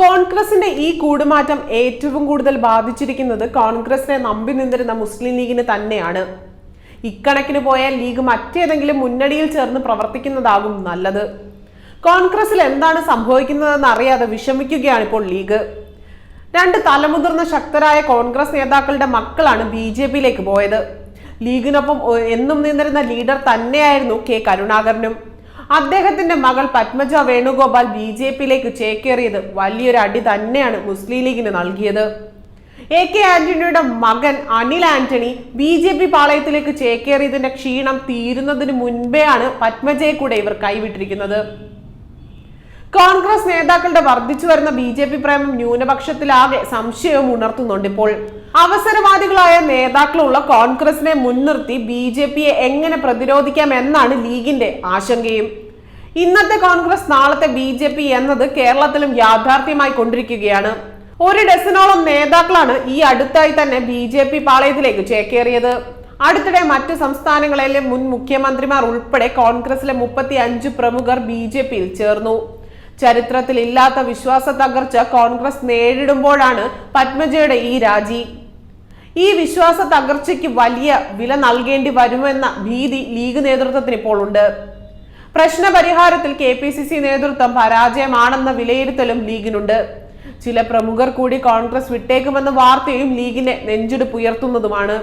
കോൺഗ്രസിന്റെ ഈ കൂടുമാറ്റം ഏറ്റവും കൂടുതൽ ബാധിച്ചിരിക്കുന്നത് കോൺഗ്രസിനെ നമ്പി നിന്നിരുന്ന മുസ്ലിം ലീഗിന് തന്നെയാണ്. ഇക്കണക്കിന് പോയാൽ ലീഗ് മറ്റേതെങ്കിലും മുന്നണിയിൽ ചേർന്ന് പ്രവർത്തിക്കുന്നതാകും നല്ലത്. കോൺഗ്രസിൽ എന്താണ് സംഭവിക്കുന്നതെന്ന് അറിയാതെ വിഷമിക്കുകയാണ് ഇപ്പോൾ ലീഗ്. രണ്ട് തലമുതിർന്ന ശക്തരായ കോൺഗ്രസ് നേതാക്കളുടെ മക്കളാണ് ബി ജെ പിയിലേക്ക് പോയത്. ലീഗിനൊപ്പം എന്നും നിന്നിരുന്ന ലീഡർ തന്നെയായിരുന്നു കെ കരുണാകരനും. അദ്ദേഹത്തിന്റെ മകൾ പത്മജ വേണുഗോപാൽ ബി ജെ പിയിലേക്ക് ചേക്കേറിയത് വലിയൊരു അടി തന്നെയാണ് മുസ്ലിം ലീഗിന് നൽകിയത്. എ കെ ആന്റണിയുടെ മകൻ Anil Antony B J P പാളയത്തിലേക്ക് ചേക്കേറിയതിന്റെ ക്ഷീണം തീരുന്നതിന് മുൻപേയാണ് പത്മജയെ കൂടെ ഇവർ കൈവിട്ടിരിക്കുന്നത്. കോൺഗ്രസ് നേതാക്കളുടെ വർദ്ധിച്ചു വരുന്ന ബി ജെ പി പ്രേമം ന്യൂനപക്ഷത്തിലാകെ സംശയവും ഉണർത്തുന്നുണ്ട് ഇപ്പോൾ. അവസരവാദികളായ നേതാക്കളുള്ള കോൺഗ്രസിനെ മുൻനിർത്തി ബി ജെ പിയെ എങ്ങനെ പ്രതിരോധിക്കാം എന്നാണ് ലീഗിന്റെ ആശങ്കയും. ഇന്നത്തെ കോൺഗ്രസ് നാളത്തെ ബി ജെ പി എന്നത് കേരളത്തിലും യാഥാർത്ഥ്യമായി കൊണ്ടിരിക്കുകയാണ്. ഒരു ഡസനോളം നേതാക്കളാണ് ഈ അടുത്തായി തന്നെ ബി ജെ പി പാളയത്തിലേക്ക് ചേക്കേറിയത്. അടുത്തിടെ മറ്റു സംസ്ഥാനങ്ങളിലെ മുൻ മുഖ്യമന്ത്രിമാർ ഉൾപ്പെടെ കോൺഗ്രസിലെ മുപ്പത്തി അഞ്ച് പ്രമുഖർ ബി ജെ പിയിൽ ചേർന്നു. ചരിത്രത്തിൽ ഇല്ലാത്ത വിശ്വാസ തകർച്ച കോൺഗ്രസ് നേരിടുമ്പോഴാണ് പത്മജയുടെ ഈ രാജി. ഈ വിശ്വാസ തകർച്ചയ്ക്ക് വലിയ വില നൽകേണ്ടി വരുമെന്ന ഭീതി ലീഗ് നേതൃത്വത്തിന് ഇപ്പോൾ ഉണ്ട്. പ്രശ്ന പരിഹാരത്തിൽ കെ പി സി സി നേതൃത്വം പരാജയമാണെന്ന വിലയിരുത്തലും ലീഗിനുണ്ട്. ചില പ്രമുഖർ കൂടി കോൺഗ്രസ് വിട്ടേക്കുമെന്ന വാർത്തയും ലീഗിനെ നെഞ്ചെടുപ്പുയർത്തുന്നതുമാണ്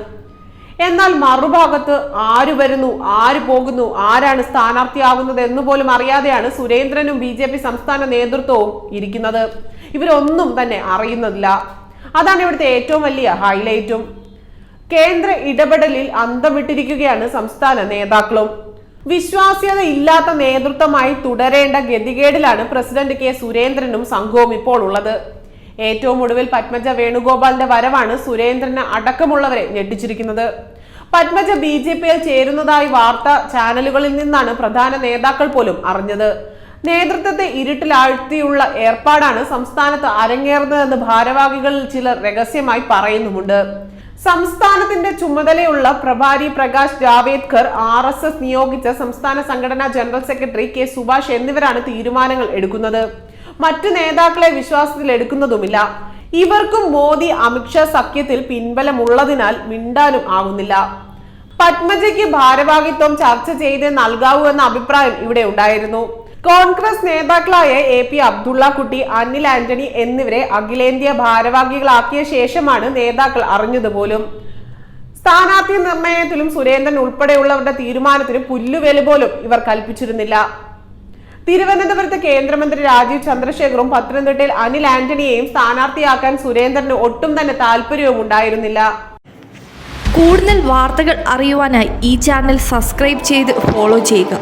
എന്നാൽ മറുഭാഗത്ത് ആര് വരുന്നു ആര് പോകുന്നു ആരാണ് സ്ഥാനാർത്ഥിയാകുന്നത് എന്ന് പോലും അറിയാതെയാണ് സുരേന്ദ്രനും ബി സംസ്ഥാന നേതൃത്വവും ഇരിക്കുന്നത്. ഇവരൊന്നും തന്നെ അറിയുന്നില്ല അതാണ് ഇവിടുത്തെ ഏറ്റവും വലിയ ഹൈലൈറ്റും. കേന്ദ്ര ഇടപെടലിൽ അന്തം വിട്ടിരിക്കുകയാണ് സംസ്ഥാന നേതാക്കളും. വിശ്വാസ്യത ഇല്ലാത്ത നേതൃത്വമായി തുടരേണ്ട ഗതികേടിലാണ് പ്രസിഡന്റ് കെ സുരേന്ദ്രനും സംഘവും ഇപ്പോൾ ഉള്ളത്. ഏറ്റവും ഒടുവിൽ പത്മജ വേണുഗോപാലിന്റെ വരവാണ് സുരേന്ദ്രന് അടക്കമുള്ളവരെ ഞെട്ടിച്ചിരിക്കുന്നത്. പത്മജ ബി ജെ പിയിൽ ചേരുന്നതായി വാർത്ത ചാനലുകളിൽ നിന്നാണ് പ്രധാന നേതാക്കൾ പോലും അറിഞ്ഞത്. നേതൃത്വത്തെ ഇരുട്ടിലാഴ്ത്തിയുള്ള ഏർപ്പാടാണ് സംസ്ഥാനത്ത് അരങ്ങേറുന്നതെന്ന് ഭാരവാഹികളിൽ ചിലർ രഹസ്യമായി പറയുന്നുമുണ്ട്. സംസ്ഥാനത്തിന്റെ ചുമതലയുള്ള പ്രഭാരി Prakash Javadekar R S S നിയോഗിച്ച സംസ്ഥാന സംഘടനാ ജനറൽ സെക്രട്ടറി കെ സുഭാഷ് എന്നിവരാണ് തീരുമാനങ്ങൾ എടുക്കുന്നത്. മറ്റു നേതാക്കളെ വിശ്വാസത്തിൽ എടുക്കുന്നതുമില്ല. ഇവർക്കും മോദി അമിത്ഷാ സഖ്യത്തിൽ പിൻബലമുള്ളതിനാൽ മിണ്ടാനും ആവുന്നില്ല. പത്മജയ്ക്ക് ഭാരവാഹിത്വം ചർച്ച ചെയ്ത് നൽകാവൂ എന്ന അഭിപ്രായം ഇവിടെ ഉണ്ടായിരുന്നു. കോൺഗ്രസ് നേതാക്കളായ എ പി അബ്ദുള്ള കുട്ടി അനിൽ ആന്റണി എന്നിവരെ അഖിലേന്ത്യാ ഭാരവാഹികളാക്കിയ ശേഷമാണ് നേതാക്കൾ അറിഞ്ഞത് പോലും. സ്ഥാനാർത്ഥി നിർണയത്തിലും സുരേന്ദ്രൻ ഉൾപ്പെടെയുള്ളവരുടെ തീരുമാനത്തിന് പുല്ലുവേൽ പോലും ഇവർ കൽപ്പിച്ചിരുന്നില്ല. തിരുവനന്തപുരത്ത് കേന്ദ്രമന്ത്രി രാജീവ് ചന്ദ്രശേഖറും പത്തനംതിട്ടയിൽ അനിൽ ആന്റണിയെയും സ്ഥാനാർത്ഥിയാക്കാൻ സുരേന്ദ്രന് ഒട്ടും തന്നെ താല്പര്യവും ഉണ്ടായിരുന്നില്ല. കൂടുതൽ വാർത്തകൾ അറിയുവാനായി ഈ ചാനൽ സബ്സ്ക്രൈബ് ചെയ്ത് ഫോളോ ചെയ്യുക.